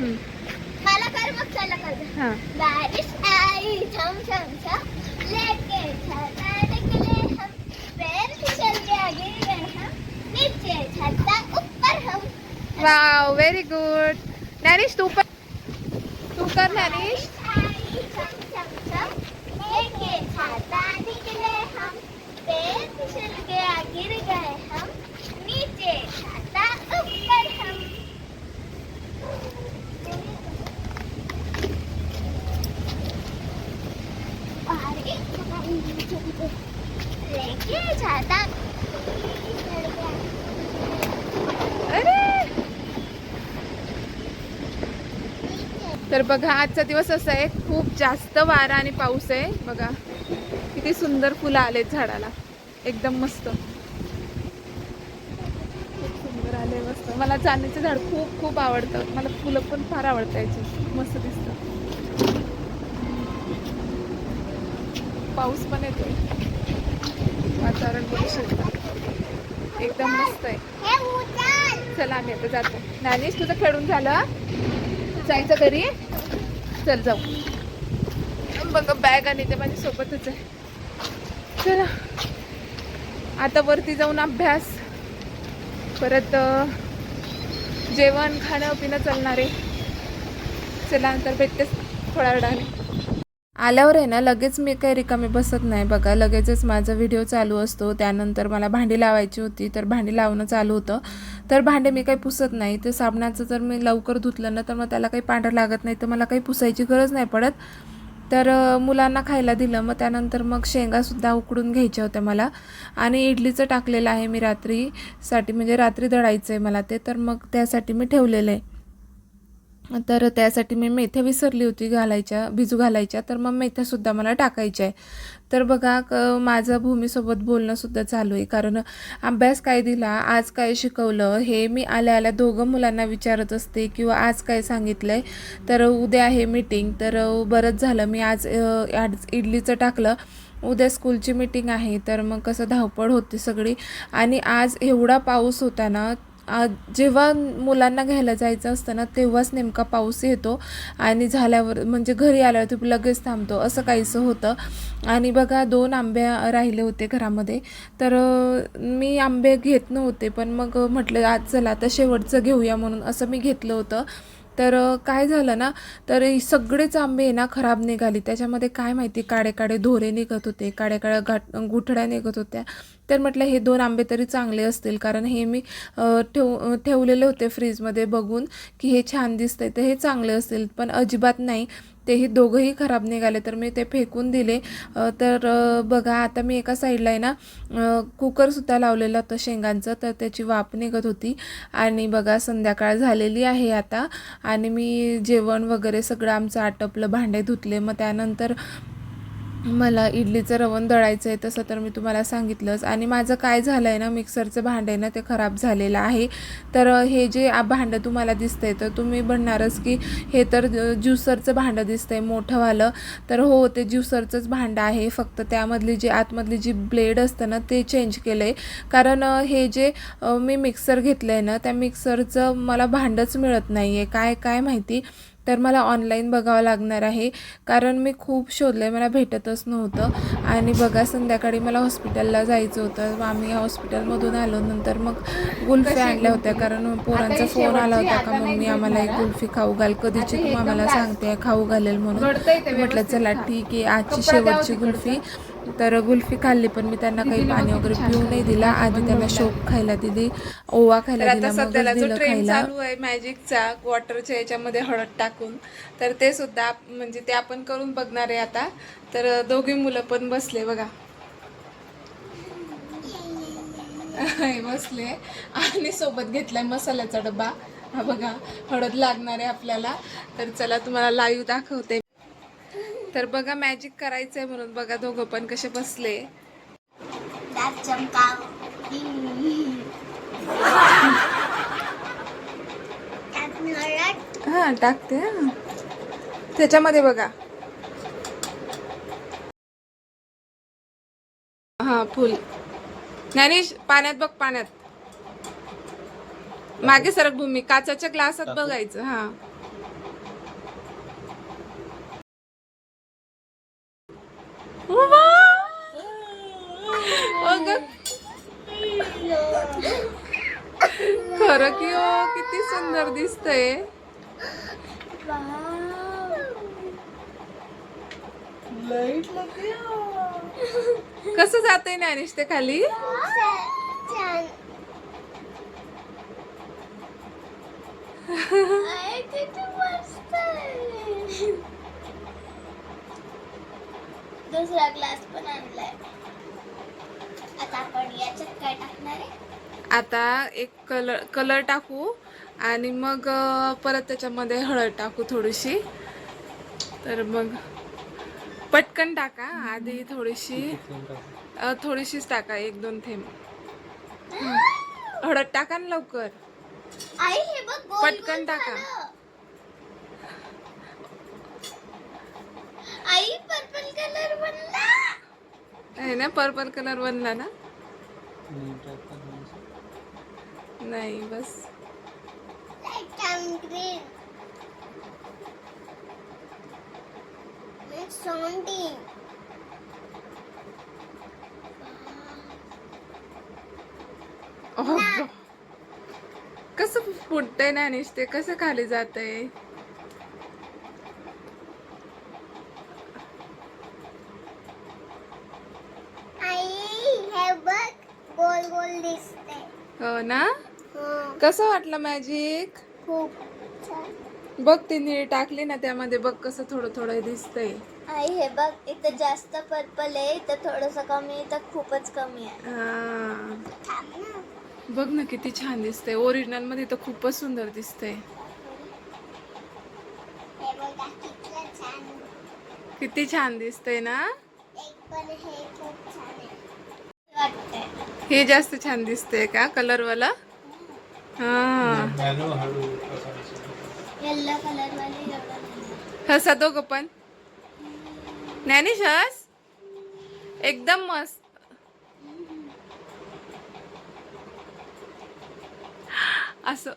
मला कर मग त्याला कर हा। बारिश आई झम झम झम। लेके छाता निकले हम। पैर फिसल गया गिर गए हम। नीचे छाता ऊपर हम। व्हेरी गुड नॅनिश तू पण तू कर नॅनिश आई झम झम झम। लेके छाता निकले हम। पैर फिसल गया गिर गए हम। नीचे छाता ऊपर तर बघा आजचा दिवस असा आहे खूप जास्त वारा आणि पाऊस आहे. बघा किती सुंदर फुलं आलेत झाडाला. एकदम मस्त खूप सुंदर आले मस्त मला चांदीचं झाड खूप खूप आवडतं. मला फुलं पण फार आवडतं याची. मस्त दिसतं. पाऊस पण येतोय. वातावरण बघू शकतं. एकदम मस्त आहे. चला आम्ही आता जातो. नानीश तुझं खेळून झालं? जायचं घरी? चल जाऊ. बघ बॅग आणि ते माझ्या सोबतच आहे. चला. आता वरती जाऊन अभ्यास. परत जेवण खाणं पिणं चालणार आहे. चला नंतर भेटतेच थोड्या वेळाने. आल्यावर आहे ना लगेच मी काही रिकामी बसत नाही बघा. लगेचच माझा व्हिडिओ चालू असतो. त्यानंतर मला भांडी लावायची होती तर भांडी लावणं चालू होतं. तर भांडे मी काही पुसत नाही. ते साबणाचं जर मी लवकर धुतलं ना तर मग त्याला काही पांढरं लागत नाही तर मला काही पुसायची गरज नाही पडत. तर मुलांना खायला दिलं. मग त्यानंतर मग शेंगासुद्धा उकडून घ्यायच्या होत्या मला. आणि इडलीचं टाकलेलं आहे मी रात्रीसाठी. म्हणजे रात्री दळायचं आहे मला ते. तर मग त्यासाठी मी ठेवलेलं आहे. तर त्यासाठी मी मेथ्या विसरली होती घालायच्या भिजू घालायच्या तर मग मेथ्यासुद्धा मला टाकायच्या आहे. तर बघा क माझं भूमीसोबत बोलणंसुद्धा चालू आहे. कारण अभ्यास काय दिला आज काय शिकवलं हे मी आल्या आल्या दोघं मुलांना विचारत असते किंवा आज काय सांगितलं आहे तर उद्या आहे मीटिंग तर बरंच झालं. मी आज आज इडलीचं टाकलं. उद्या स्कूलची मीटिंग आहे तर मग कसं धावपळ होती सगळी. आणि आज एवढा पाऊस होता ना जेव्हा मुलांना घ्यायला जायचं असतं ना तेव्हाच नेमका पाऊस येतो आणि झाल्यावर म्हणजे घरी आल्यावर लगेच थांबतो असं काहीसं होतं. आणि बघा दोन आंबे राहिले होते घरामध्ये. तर मी आंबे घेत नव्हते पण मग म्हटलं आज चला आता शेवटचं घेऊया म्हणून असं मी घेतलं होतं. तर काय झालं ना तर सगळेच आंबे ना खराब निघाली. त्याच्यामध्ये काय माहिती काळे काळे धोरे निघत होते काळ्या काळ्या गाठ गुठड्या निघत होत्या. तर म्हटलं हे दोन आंबे तरी चांगले असतील. कारण हे मी ठेव ठेवलेले होते फ्रीजमध्ये बघून की हे छान दिसतंय तर हे चांगले असतील. पण अजिबात नाही ते हे दोघंही खराब निघाले तर मी ते फेकून दिले. तर बघा आता मी एका साईडला आहे ना कुकरसुद्धा लावलेलं होतं शेंगांचं तर त्याची वाफ निघत होती. आणि बघा संध्याकाळ झालेली आहे आता. आणि मी जेवण वगैरे सगळं आमचं आटपलं भांडे धुतले. मग त्यानंतर मला इडलीचं रवण दळायचं आहे तसं तर मी तुम्हाला सांगितलंच. आणि माझं काय झालं आहे ना मिक्सरचं भांडं आहे ना ते खराब झालेलं आहे. तर हे जे भांडं तुम्हाला दिसतंय तर तुम्ही म्हणणारच की हे तर ज्युसरचं भांडं दिसतंय मोठंवालं तर हो ते ज्युसरचंच भांडं आहे. फक्त त्यामधली जी आतमधली जी ब्लेड असतं ना ते चेंज केलं आहे कारण हे जे मी मिक्सर घेतलं आहे ना त्या मिक्सरचं मला भांडंच मिळत नाही आहे काय काय माहिती? तर मला ऑनलाईन बघावं लागणार आहे. कारण मी खूप शोधलं आहे मला भेटतच नव्हतं. आणि बघा संध्याकाळी मला हॉस्पिटलला जायचं होतं. मग आम्ही हॉस्पिटलमधून आलो. नंतर मग गुल्फ्या आणल्या होत्या. कारण पोरांचा फोन आला होता का मम्मी आम्हाला एक गुल्फी खाऊ घाल. कधीची तू आम्हाला सांगते खाऊ घालेल म्हणून. म्हटलं चला ठीक आहे. आजची शेवटची गुल्फी तर गुल्फी खाल्ली पण मी त्यांना काही पाणी वगैरे पिऊ नाही दिला. आधी त्यांना शोप खायला दिली ओवा खायला दिला दिलं खायला. चालू आहे मॅजिकचा वॉटरच्या याच्यामध्ये हळद टाकून तर ते सुद्धा म्हणजे ते आपण करून बघणार आहे आता. तर दोघी मुलं पण बसले बघा. बसले. आणि सोबत घेतलाय मसाल्याचा डबा. हा बघा हळद लागणार आहे आपल्याला. तर चला तुम्हाला लाईव्ह दाखवते. तर बघा मॅजिक करायचंय म्हणून बघा दोघं पण कसे बसले. हा टाकते हा. त्याच्यामध्ये बघा. हा फुल. ज्ञानेश पाण्यात बघ पाण्यात. मागे सरक भूमी काचाच्या ग्लासात बघायचं हा. दिसतंय. कसं जातंय ज्ञानेश ते खाली? छान आहे, किती मस्त आहे. दुसरा ग्लास पण आणलाय. आता आपण याच्यात काय टाकणार आहे? आता एक कलर कलर टाकू आणि मग परत त्याच्यामध्ये हळद टाकू थोडीशी. तर मग पटकन टाका आधी थोडीशी थोडीशीच टाका एक दोन थेंब. हळद टाका ना लवकर. आई हे बघ गोल पटकन टाका. आई पर्पल कलर बनला. आहे ना पर्पल कलर बनला ना? नाही बस. ब- कसं फुटतंय ना ते कसं खाली जातंय? आई हे बघ गोल गोल दिसते हो ना? कसं वाटलं मॅजिक बघ ती निळी टाकली ना त्यामध्ये बघ कसं थोडं थोडं दिसतंय. आई हे बघ इथं जास्त पर्पल आहे इथं थोडस कमी इथं खूपच कमी आहे. हा. बघ ना किती छान दिसतंय. ओरिजिनलमध्ये तर खूपच सुंदर दिसतंय. हे बघा किती छान. किती छान दिसतंय ना? एक पण हे खूप छान आहे. वाटतंय. हे जास्त छान दिसतंय का कलर हसा दोघं पण. ज्ञानेश हस एकदम मस्त. असं.